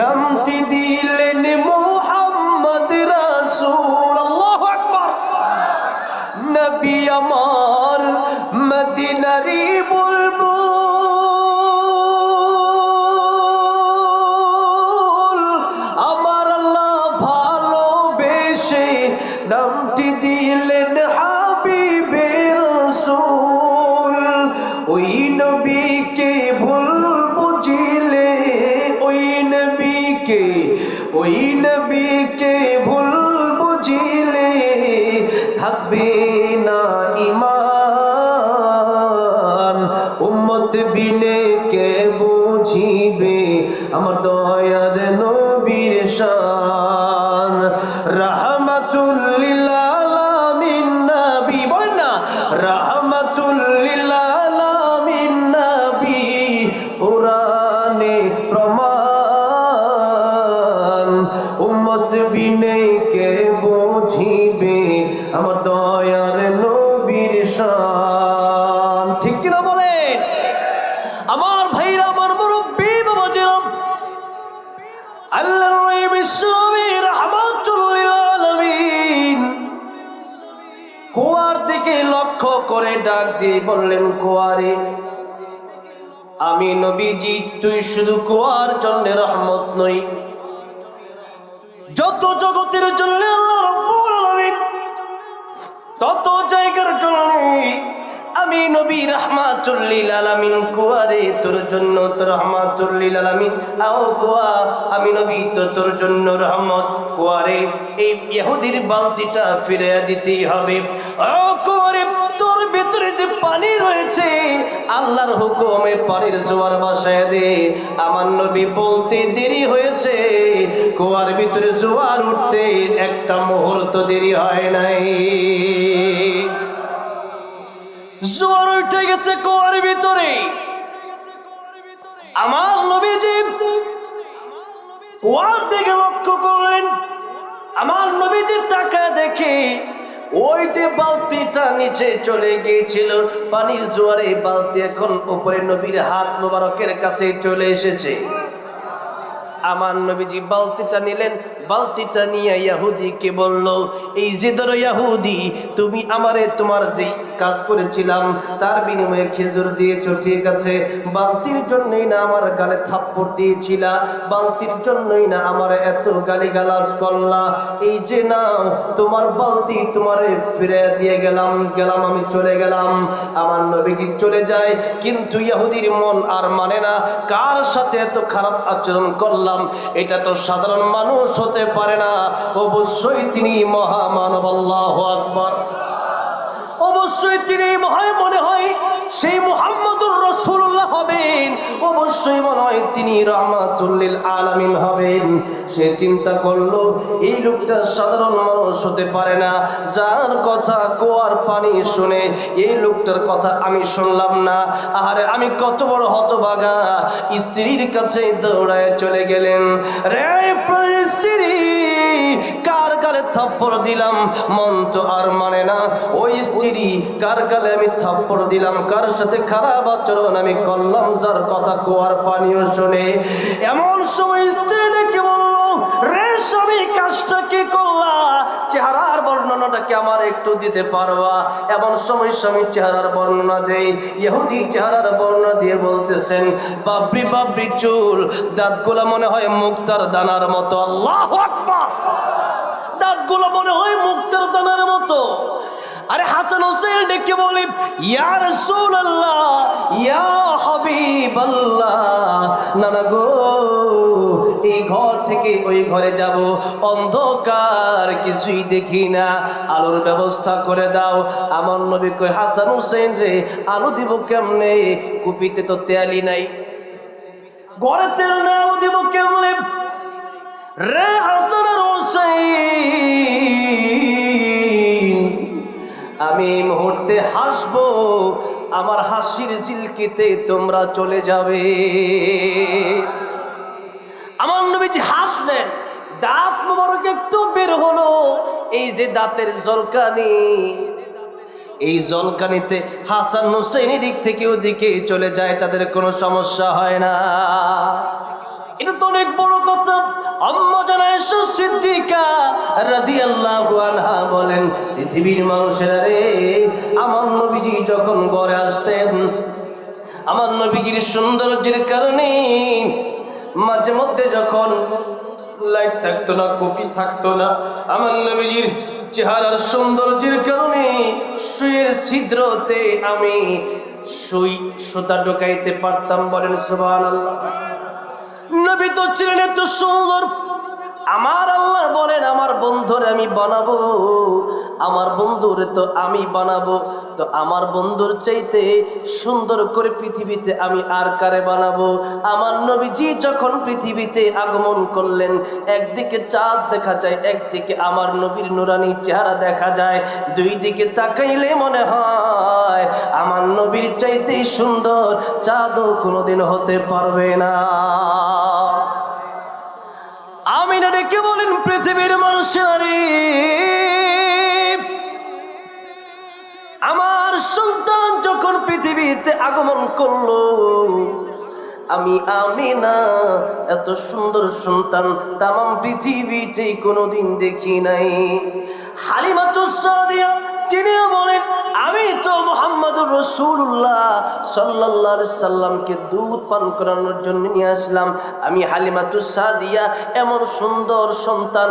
নামটি দিলেন উম্মত বিনে কে বুঝিবে? আমার দয়ার নবীর শান। রাহমাতুল্লিল আলামিন নবী, বলেন না। রাহমাতুল্লিল আলামিন নবী, কোরআনে প্রমাণ। উম্মত বিনে কে বুঝিবে? আমার দয়ার নবীর শান। ঠিক কিনা বলেন? আমার ভাইরা, আমার মুরব্বী, বাবা জিরাম আল্লাহ বিশ্বনবী রাহমাতুল্লিল আলামিন। কুয়ার দিকে লক্ষ্য করে ডাক দিয়ে বললেন, কুয়ারে, আমি নবীজি, তুই শুধু কুয়ার জন্য রহমত নই। যত জগতের জন্য আল্লাহ রব্বুল আলামিন, তত জায়গার জন্য আমি নবী রহমাতুল্লিল আলামিন কুয়ারে তোর জন্য তোর রহমাতুল্লিল আলামিন, আও কুয়া, আমি নবী তো তোর জন্য রহমত কুয়ারে এই ইহুদির বালতিটা ফিরে দিতেই হবে। ও কুয়ারে তোর ভিতরে যে পানি রয়েছে, আল্লাহর হুকুমে পানির জোয়ার বাসায় দে। আমার নবী বলতে দেরি হয়েছে, কুয়ার ভিতরে জোয়ার উঠতে একটা মুহূর্ত দেরি হয় নাই। জোয়ার উঠে গেছে কুয়ার ভিতরে। আমার নবীজি কুয়ার দিকে লক্ষ্য করলেন। আমার নবীজি টাকা দেখে ওই যে বালতিটা নিচে চলে গিয়েছিল, পানির জোয়ারে বালতি এখন উপরে নবীর হাত মোবারকের কাছে চলে এসেছে। আমার নবীজি বালতিটা নিলেন বালতিটা নিয়ে ইয়াহুদিকে বলল, এই যে ধরো ইয়াহুদি, তুমি আমারে তোমার যে কাজ করেছিলাম, তার বিনিময়ে খেজুর দিয়েছ, ঠিক আছে? বালতির জন্যই না আমার গালে থাপ্পড় দিয়েছিলা, বালতির জন্যই না আমার এত গালি গালাজ করলা। এই যে নাও তোমার বালতি তোমারে ফিরে দিয়ে গেলাম গেলাম আমি চলে গেলাম। আমার নবীজি চলে যায়, কিন্তু ইয়াহুদির মন আর মানে না, কার সাথে এত খারাপ আচরণ করলাম? এটা তো সাধারণ মানুষ হতে পারে না অবশ্যই তিনি মহামানব আল্লাহ আকবর। অবশ্যই তিনি মহায় মনে হয় সেই মুহাম্মদুর রসুল্লাহ হবেন। অবশ্যই মনে হয় তিনি রহমাতুল্লিল আলামিন হবেন। সে চিন্তা করল, এই লোকটা সাধারণ মানুষ হতে পারে না। যার কথা কুয়ার পানি শুনে এই লোকটার কথা আমি শুনলাম না। আরে আমি কত বড় হতভাগা। স্ত্রীর কাছে দৌড়ায় চলে গেলেন। রে স্ত্রী! কার গালে থাপ্পড় দিলাম? মন তো আর মানে না। ওই স্ত্রী কার গালে আমি থাপ্পড় দিলাম? কার সাথে খারাপ আচরণ আমি করলাম? যার কথা কুয়ার পানিও শুনে। এমন সময় স্ত্রী ডেকে বলল রে স্বামী কাজটা কি করলা? চেহারার বর্ণনাটা কি আমার একটু দিতে পারবা? এমন সময় স্বামী চেহারার বর্ণনা দেই ইহুদি চেহারার বর্ণনা দিয়ে বলতেছেন, বাবরি বাবরি চুল, দাঁতগুলা মনে হয় মুক্তার দানার মতো। আল্লাহ আকবার! দাঁতগুলো মনে হয় মুক্তার দানার মতো। আরে হাসান হোসেন, ডেকে বলি, ইয়া রাসূলুল্লাহ, ইয়া হাবিবাল্লাহ। নানা গো। এই ঘর থেকে ওই ঘরে যাব। অন্ধকার কিছুই দেখি না। আলোর ব্যবস্থা করে দাও। আমার নবী কই হাসান হুসেন রে, আলো দিব কেমনে? কুপিতে তো তেয়ালি নাই। ঘরে তেল না আলো দিব কেমনে? রে হাসান হুসেন আমি মুহূর্তে হাসবো। আমার হাসির জিলকিতে তোমরা চলে যাবে। আমার নবীজি হাসলেন, দাঁত মোবারক একটু বের হলো। এই যে দাঁতের জলকানি, এই জলকানিতে হাসান হুসেন দিক থেকে ওদিকে চলে যায়, তাদের কোনো সমস্যা হয় না। এটা তো অনেক বড় কথা। বলেন, পৃথিবীর মানুষেরা রে, আমার নবীজি যখন ঘরে আসতেন, আমার নবীজির সৌন্দর্যের কারণে মাঝে মধ্যে যখন লাইট থাকতো না, কপি থাকতো না, আমার নবীজির চেহারার সৌন্দর্যের কারণে সুয়ের ছিদ্রতে আমি সুই, সুতা ঢোকাইতে পারতাম বলেন সুবহানাল্লাহ। নবী তো ছিলেন এত সুন্দর আমার আল্লাহ বলেন, আমার বন্ধুর আমি বানাবো। আমার বন্ধুর তো আমি বানাবো। তো আমার বন্ধুর চাইতে সুন্দর করে পৃথিবীতে আমি আর কারে বানাবো? আমার নবীজি যখন পৃথিবীতে আগমন করলেন, একদিকে চাঁদ দেখা যায়, একদিকে আমার নবীর নুরানি চেহারা দেখা যায়। দুই দিকে তাকাইলে মনে হয়, আমার নবীর চাইতে সুন্দর চাঁদও কোনোদিন হতে পারবে না। আমি ডেকে বলেন পৃথিবীর মানুষেরা আমার সন্তান যখন পৃথিবীতে আগমন করল, আমি আমি না এত সুন্দর সন্তান তাম পৃথিবীতে কোনোদিন দেখি নাই। হালিমাতুসাদিয়া তিনি বলেন, আমি তো মোহাম্মদুর রসুল্লাহ সাল্লাহ সাল্লামকে দুধ পান করানোর জন্য নিয়ে আসলাম। আমি হালিমাতুসাদিয়া এমন সুন্দর সন্তান,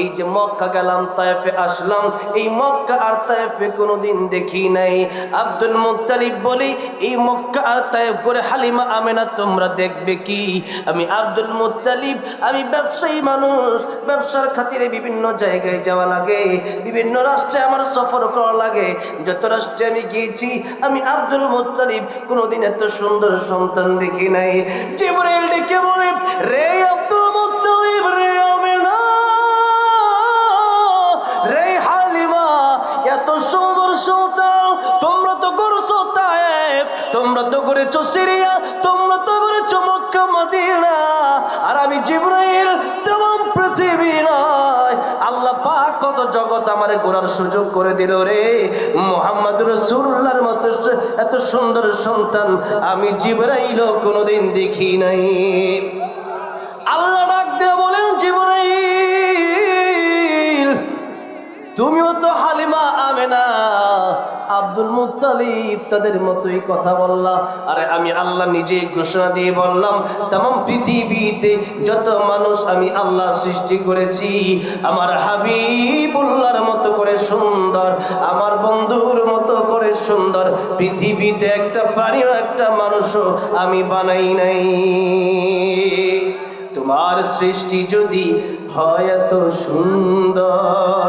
এই যে মক্কা গেলাম, তায়েফে আসলাম। এই মক্কা আর তায়েফে কোনোদিন দেখি নাই। আব্দুল মুত্তালিব বলি, এই মক্কা আর তায়েফ করে হালিমা আমেনা, তোমরা দেখবে কি? আমি আব্দুল মুত্তালিব, আমি ব্যবসায়ী মানুষ, ব্যবসার খাতিরে বিভিন্ন জায়গায় যাওয়া লাগে। বিভিন্ন রাষ্ট্রে আমার সফর করা লাগে। যত রাষ্ট্রে আমি গিয়েছি, আমি আব্দুল মুত্তালিব কোনোদিন এত সুন্দর সন্তান দেখি নাই। জিবরাইল ডেকে বলে, রে আব্দুল মুত্তালিব, রে তোমরা তোমরা তোমরা আর আমি জিব্রাইল তমাম পৃথিবী আল্লাহ পাক জগৎ আমার ঘোরার সুযোগ করে দিল রে। মোহাম্মদ রসুল্লার মতো এত সুন্দর সন্তান আমি জীবরাইল কোনোদিন দেখি নাই। আল্লাহ ডাক দিয়ে বলেন, জিব্রাইল, তুমিও তো হালিমা আমেনা। আব্দুল মুত্তালিব তাদের মতোই কথা বললা। আরে আমি আল্লাহ নিজে ঘোষণা দিয়ে বললাম তেমন পৃথিবীতে যত মানুষ আমি আল্লাহ সৃষ্টি করেছি, আমার হাবিবুল্লাহর মতো করে সুন্দর, আমার বন্ধুর মতো করে সুন্দর, পৃথিবীতে একটা প্রাণীও একটা মানুষও আমি বানাই নাই। তোমার সৃষ্টি যদি হয় এত সুন্দর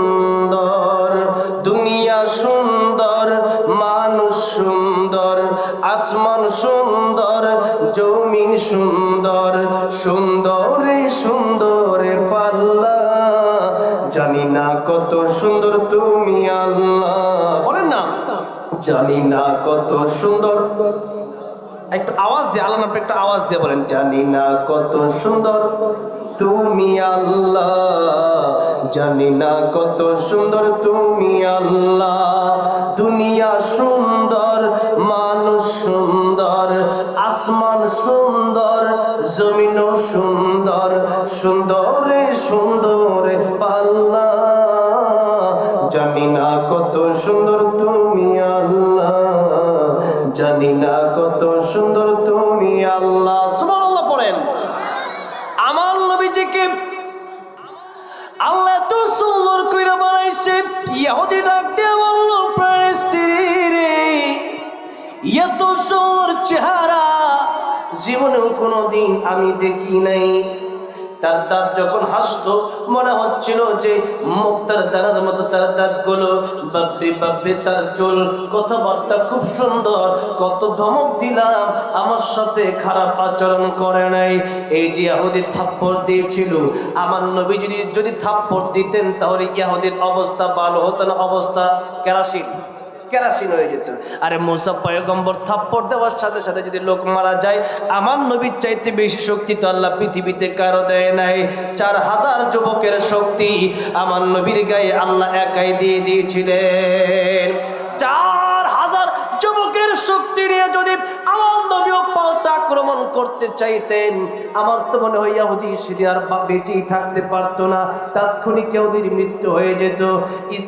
সুন্দর, সুন্দরে সুন্দরে পাল্লা। জানি না কত সুন্দর তুমি আল্লাহ। বলেন না, জানি না কত সুন্দর। একটু আওয়াজ দিয়ে আল্লাহ নামে একটু আওয়াজ দিয়ে বলেন, জানি না কত সুন্দর তুমি আল্লাহ। জানি না কত সুন্দর তুমি আল্লাহ। দুনিয়া সুন্দর, মানুষ সুন্দর আসমান সুন্দর জমিন সুন্দর, সুন্দরে সুন্দর পাল্লা। জানি না কত সুন্দর তুমি আল্লাহ, জানি না কত সুন্দর তুমি আল্লাহ। সুবহানাল্লাহ পড়েন। আমার নবীজিকে আল্লাহ এত সুন্দর করে বানাইছে ইহুদি ডাক দিয়ে এত সুন্দর চেহারা, জীবনেও কোনোদিন আমি দেখি নাই। তার দাঁত যখন হাসতো মনে হচ্ছিল যে মুখ তার দাঁড়ার মতো তার দাঁতগুলো বাপরে বাপরে, তার চুল, কথাবার্তা খুব সুন্দর, কত ধমক দিলাম, আমার সাথে খারাপ আচরণ করে নাই। এই যে ইয়াহুদি থাপ্পড় দিয়েছিল, আমার নবী যদি যদি থাপ্পড় দিতেন, তাহলে ইয়াহুদির অবস্থা ভালো হতো না, অবস্থা কেরাসিন। কেরাসিন হয়ে যেত। আরে মোসা পয়গম্বর থাপ্পড় দেওয়ার সাথে সাথে যদি লোক মারা যায়, আমার নবীর চাইতে বেশি শক্তি তো আল্লাহ পৃথিবীতে কারও দেয় নাই। চার হাজার যুবকের শক্তি আমার নবীর গায়ে আল্লাহ একাই দিয়ে দিয়েছিলেন। চার করতে চাইতেন। আমার তো মনে হয় ইহুদি আর বা- বেঁচেই থাকতে পারতো না। তাৎক্ষণিক ইহুদির মৃত্যু হয়ে যেত।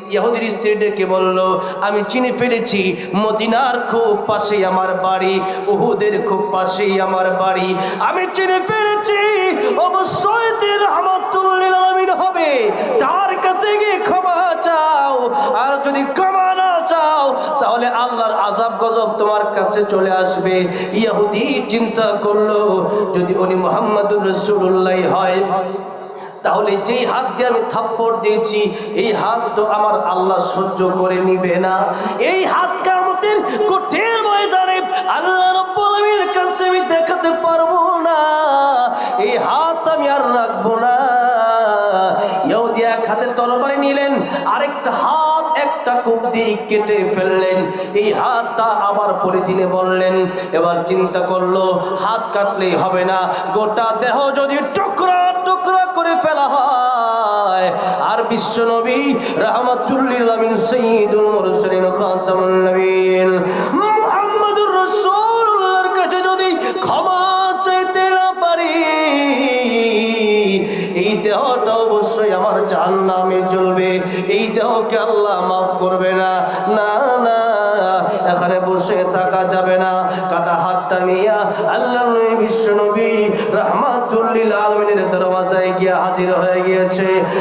ইহুদির স্ত্রী ডেকে বলল, আমি চিনে ফেলেছি, মদিনার খুব পাশেই আমার বাড়ি, উহুদের খুব পাশেই আমার বাড়ি। আমি চিনে ফেলেছি, অবশ্যই রহমাতুল্লিল হবে। তার কাছে গিয়ে ক্ষমা চাও। আর যদি গজব তোমার কাছে চলে আসবে। ইয়াহুদি চিন্তা করল, যদি উনি মোহাম্মদুর রসুল্লাহ হয়, তাহলে যেই হাত দিয়ে আমি থাপ্পড় দিয়েছি, এই হাত তো আমার আল্লাহ সহ্য করে নিবে না। এই হাত কামতের কঠিন ময়দানে আল্লাহ রব্বুল কাছে আমি দেখাতে পারব না। এই হাত আমি আর রাখব না। ইহুদি এক হাতে তরবারি নিলেন, আরেকটা হাত একটা কূপ দিয়ে কেটে ফেললেন। এই হাতটা আবার পরে দিনে বললেন, এবার চিন্তা করল, হাত কাটলেই হবে না, গোটা দেহ যদি টুকরা টুকরা করে ফেলা হয়। আর বিশ্ব নবী রহমাতুল্লিল আমিন সঈদুল মুরসালিন খাতামুন নবীন। অবশ্যই আমার জাহান্নামে চলবে এই দেহকে আল্লাহ মাফ করবে না। না না, এখানে বসে থাকা যাবে না। কাটা হাতটা নিয়ে আল্লাহ বিশ্ব নবী রহমাতুল্লিল আলমিনের দরওয়াজায় গিয়ে হাজির হয়ে গিয়েছে।